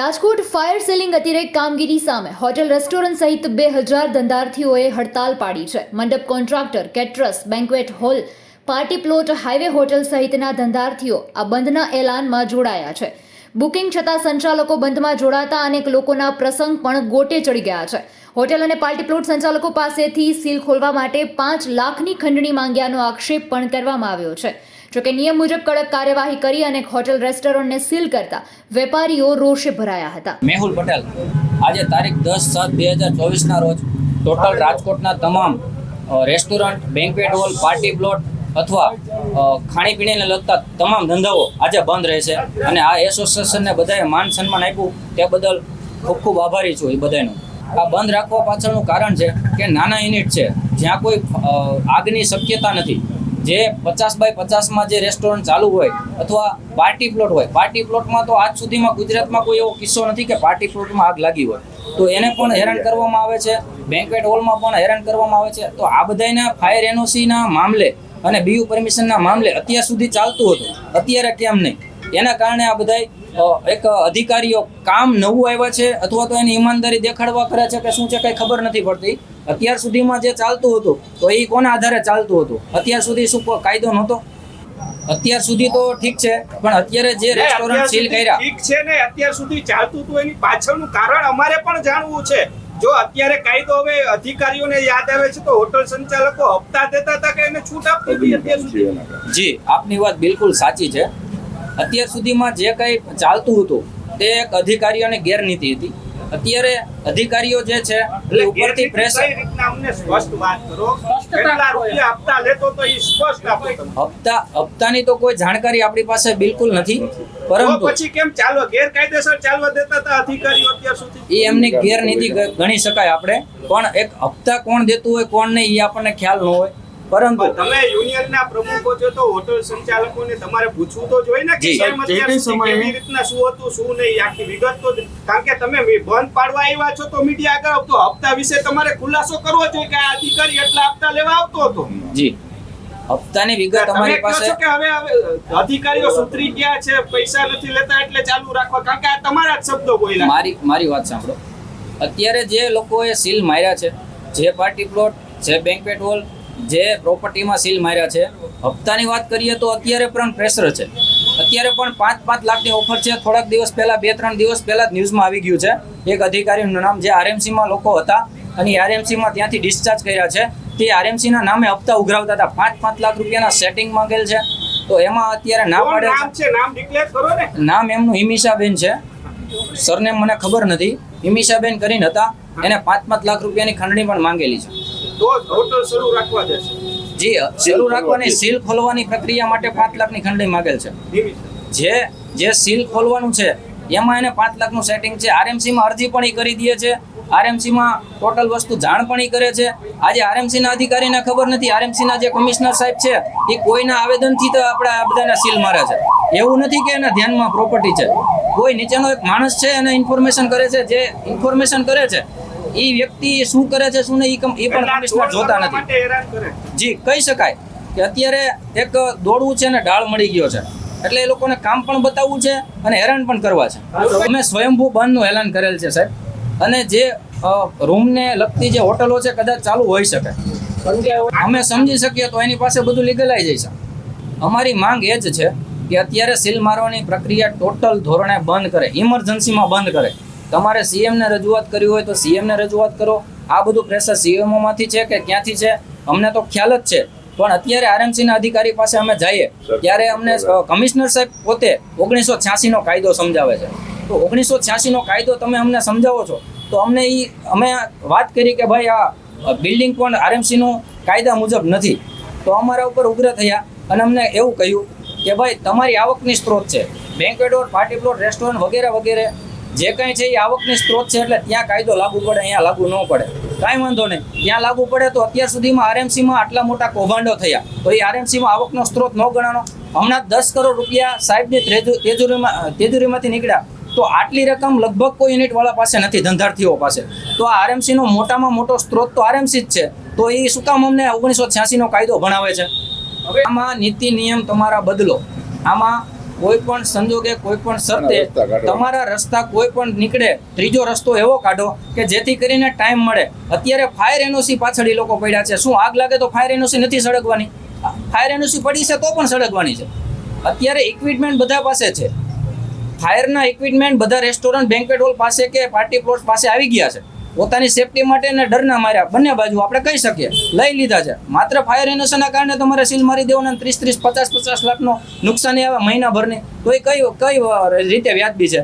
Rajkot fire selling અતિરેક કામગીરી સામે. Hotel restaurant સહિત બે હજાર ધંધાર્થીઓએ હડતાલ પાડી છે. મંડપ contractor caterers banquet hall party plot highway hotel સહિતના ધંધાર્થીઓ આ બંધના એલાનમાં જોડાયા છે. બુકિંગ છતાં સંચાલકો બંધમાં જોડાતા અનેક લોકોના પ્રસંગ પણ ગોટે ચડી ગયા છે. હોટેલ અને પાર્ટી પ્લોટ સંચાલકો પાસેથી સીલ ખોલવા માટે પાંચ લાખની ખંડણી માંગ્યાનો આક્ષેપ પણ કરવામાં આવ્યો છે. જોકે નિયમ મુજબ કડક કાર્યવાહી કરી અને હોટેલ રેસ્ટોરન્ટને સીલ કરતા વેપારીઓ રોષે ભરાયા હતા. મેહુલ પટેલ, આજે તારીખ દસ સાત બે હજાર ચોવીસના રોજ ટોટલ રાજકોટના તમામ restaurant banquet hall party plot અથવા ખાણીપીણીને લગતા તમામ ધંધાઓ આજે બંધ રહેશે અને આ એસોસિએશનને બધાએ માન સન્માન આપ્યું. તે બદલ ખૂબ ખૂબ આભારી છું એ બધાનું. આ બંધ રાખવા પાછળનું કારણ છે કે નાના યુનિટ છે. જ્યાં કોઈ આગની શક્યતા નથી. જે પચાસ બાય પચાસમાં જે રેસ્ટોરન્ટ ચાલુ હોય અથવા પાર્ટી પ્લોટ હોય પાર્ટી પ્લોટમાં તો આજ સુધીમાં ગુજરાતમાં કોઈ એવો કિસ્સો નથી કે પાર્ટી પ્લોટમાં આગ લાગી હોય. તો એને પણ હેરાન કરવામાં આવે છે બેન્કવેટ હોલમાં પણ હેરાન કરવામાં આવે છે. તો આ બધાના ફાયર એનઓસીના મામલે અને બીયુ પરમિશનના મામલે અત્યાર સુધી ચાલતું હતું, અત્યારે કેમ નહીં? એના કારણે આ બધાય એક અધિકારીઓ કામ નવું આવ્યા છે અથવા તો એની ઈમાનદારી દેખાડવા કરે છે કે શું છે કંઈ ખબર નથી પડતી. અત્યાર સુધીમાં જે ચાલતું હતું તો એ કોના આધારે ચાલતું હતું? અત્યાર સુધી શું કાયદો નહોતો? અત્યાર સુધી તો ઠીક છે પણ અત્યારે જે રેસ્ટોરન્ટ સીલ કર્યા ઠીક છે ને અત્યાર સુધી ચાલતું હતું એની પાછળનું કારણ અમારે પણ જાણવું છે. જો અત્યારે કાયદો હવે અધિકારીઓને યાદ આવે છે તો હોટલ સંચાલકો હપ્તા દેતા હતા કે એને છૂટ આપતી હતી અત્યાર સુધી? જી આપની વાત બિલકુલ સાચી છે. અત્યાર સુધીમાં જે કંઈ ચાલતું હતું તે એક અધિકારીઓની ગેરનીતિ હતી. અત્યારે અધિકારીઓ જે છે એ ઉપરથી પ્રેશર અમને સ્પષ્ટ વાત કરો? કેટલા રૂપિયા હપ્તા લેતો તો એ સ્પષ્ટ આપો હપ્તા હપ્તાની તો કોઈ જાણકારી આપણી પાસે બિલકુલ નથી પરંતુ પછી કેમ ચાલો ગેરકાયદેસર ચાલવા દેતા હતા અધિકારીઓ અત્યાર સુધી? એ એમની ગેરનીતિ ગણી શકાય આપણે પણ એક હપ્તા કોણ દેતું હોય કોણ નહીં એ આપણને ખ્યાલ ન હોય. પરંતુ તમે યુનિયનના પ્રમુખો છો તો હોટલ સંચાલકોને તમારે પૂછવું તો જોઈએ ને કે સમયે- કેવી રીતના શું હતું શું નહીં આખી વિગત તો કારણ કે તમે બંધ પાડવા આવ્યા છો તો મીડિયા આગળ આવતો. હપ્તા વિશે તમારે ખુલાસો કરવો જોઈએ કે આ અધિકારી એટલા હપ્તા લેવા આવતો હતો? જી. હપ્તાની વિગત અમારી પાસે કે હવે અધિકારીઓ સુધરી ગયા છે પૈસા નથી લેતા એટલે ચાલુ રાખવા. કારણ કે આ તમારા જ શબ્દો બોલ્યા. મારી મારી વાત સાંભળો. અત્યારે જે લોકોએ સીલ માર્યા છે જે પાર્ટી પ્લોટ જે બેન્ક્વેટ હોલ જે પ્રોપર્ટીમાં સીલ માર્યા છે. હપ્તાની વાત કરીએ તો અત્યારે પણ પ્રેશર છે. અત્યારે પણ પાંચ પાંચ લાખની ઓફર છે. થોડાક દિવસ પહેલા બે ત્રણ દિવસ પહેલા જ ન્યૂઝમાં આવી ગયું છે. એક અધિકારીનું નામ જે આરએમસીમાં લોકો હતા અને આરએમસીમાં ત્યાંથી ડિસ્ચાર્જ કર્યા છે. તે આરએમસીના નામે હપ્તા ઉઘરાવતા હતા. પાંચ પાંચ લાખ રૂપિયાના સેટિંગ માંગેલ છે. તો એમાં અત્યારે ના પાડે છે? નામ એમનું હિમિષાબેન છે. સરનેમ મને ખબર નથી. હિમિષાબેન કરીને હતા. એને પાંચ પાંચ લાખ રૂપિયાની ખંડણી પણ માંગેલી છે. તો જ હોટલ શરૂ રાખવા દેશે જી શરૂ રાખવાની સીલ ખોલવાની પ્રક્રિયા માટે પાંચ લાખની ખંડણી માગેલ છે. જે જે સીલ ખોલવાનું છે એમાં એને પાંચ લાખનું સેટિંગ છે. આરએમસીમાં અરજી પણ એ કરી દે છે. આરએમસીમાં ટોટલ વસ્તુ જાણ પણ એ કરે છે. આજે આરએમસીના અધિકારીને ખબર નથી આરએમસીના જે કમિશનર સાહેબ છે એ કોઈના આવેદનથી તો આપણે આ બધાના સીલ મારે છે. એવું નથી કે એના ધ્યાનમાં પ્રોપર્ટી છે. કોઈ નીચેનો એક માણસ છે એને ઇન્ફોર્મેશન કરે છે. જે ઇન્ફોર્મેશન કરે છે એ વ્યક્તિ શું કરે છે શું નહીં એ પણ કમિશનર જોતા નથી. જી કહી શકાય કે અત્યારે એક દોડવું છે ને ઢાળ મળી ગયો છે. એટલે એ લોકોને કામ પણ બતાવવું છે અને હેરાન પણ કરવા છે. અમે સ્વયંભૂ બંધનું એલાન કરેલ છે સાહેબ. અને જે રૂમને લગતી જે હોટલો છે કદાચ ચાલુ હોઈ શકે. અમે સમજી શકીએ તો એની પાસે બધું લીગલાઈ છે. અમારી માંગ એ જ છે કે અત્યારે સીલ મારવાની પ્રક્રિયા ટોટલ ધોરણે બંધ કરે ઇમરજન્સીમાં બંધ કરે. તમારે સીએમને રજૂઆત કરવી હોય તો સીએમને રજૂઆત કરો. આ બધું પ્રેશર સીએમઓમાંથી છે કે ક્યાંથી છે? અમને તો ખ્યાલ જ છે. પણ અત્યારે આરએમસીના અધિકારી પાસે અમે જઈએ. ત્યારે અમને કમિશનર સાહેબ પોતે ઓગણીસો છ્યાસીનો કાયદો સમજાવે છે. તો ઓગણીસો છ્યાસીનો કાયદો તમે અમને સમજાવો છો તો અમને એ અમે વાત કરી કે ભાઈ આ બિલ્ડિંગ પણ આરએમસીનું કાયદા મુજબ નથી. તો અમારા ઉપર ઉગ્ર થયા અને અમને એવું કહ્યું કે ભાઈ તમારી આવકની સ્ત્રોત છે. Banquet hall party plot restaurant વગેરે વગેરે જે કંઈ છે એ આવકની સ્ત્રોત છે એટલે ત્યાં કાયદો લાગુ પડે, અહીંયા લાગુ ન પડે. કાંઈ વાંધો નહીં. ત્યાં લાગુ પડે તો અત્યાર સુધીમાં આરએમસીમાં આટલા મોટા કૌભાંડો થયા. તો એ આરએમસીમાં આવકનો સ્ત્રોત ન ગણાનો હમણાં દસ કરોડ રૂપિયા સાહેબની તેજુરીમાં તેજુરીમાંથી નીકળ્યા. તો આટલી રકમ લગભગ કોઈ યુનિટવાળા પાસે નથી, ધંધાર્થીઓ પાસે. તો આ આરએમસીનો મોટામાં મોટો સ્ત્રોત તો આરએમસી જ છે. તો એ શું કામ અમને ઓગણીસો છ્યાસીનો કાયદો ભણાવે છે? હવે આમાં નીતિ નિયમ તમારા બદલો. આમાં કોઈ પણ સંજોગે કોઈ પણ શરતે તમારા રસ્તા કોઈ પણ નીકળે ત્રીજો રસ્તો એવો કાઢો કે જેથી કરીને ટાઈમ મળે. અત્યારે ફાયર એનઓસી પાછળ એ લોકો પડ્યા છે. શું આગ લાગે તો ફાયર એનઓસી નથી સળગવાની? ફાયર એનઓસી પડી છે તો પણ સળગવાની છે. અત્યારે ઇક્વિપમેન્ટ બધા પાસે છે. ફાયરના ઇક્વિપમેન્ટ બધા રેસ્ટોરન્ટ બેન્કેટ હોલ પાસે કે પાર્ટી પ્લોટ પાસે આવી ગયા છે. પોતાની સેફટી માટે ને ડરના માર્યા. બંને બાજુ આપણે કહી શકીએ. લઈ લીધા છે. માત્ર ફાયર એનોસના કારણે તમારે સીલ મારી દેવાના ત્રીસ ત્રીસ, પચાસ પચાસ લાખનો નુકસાની આવે મહિનાભરની. તો એ કઈ કઈ રીતે વ્યાજબી છે?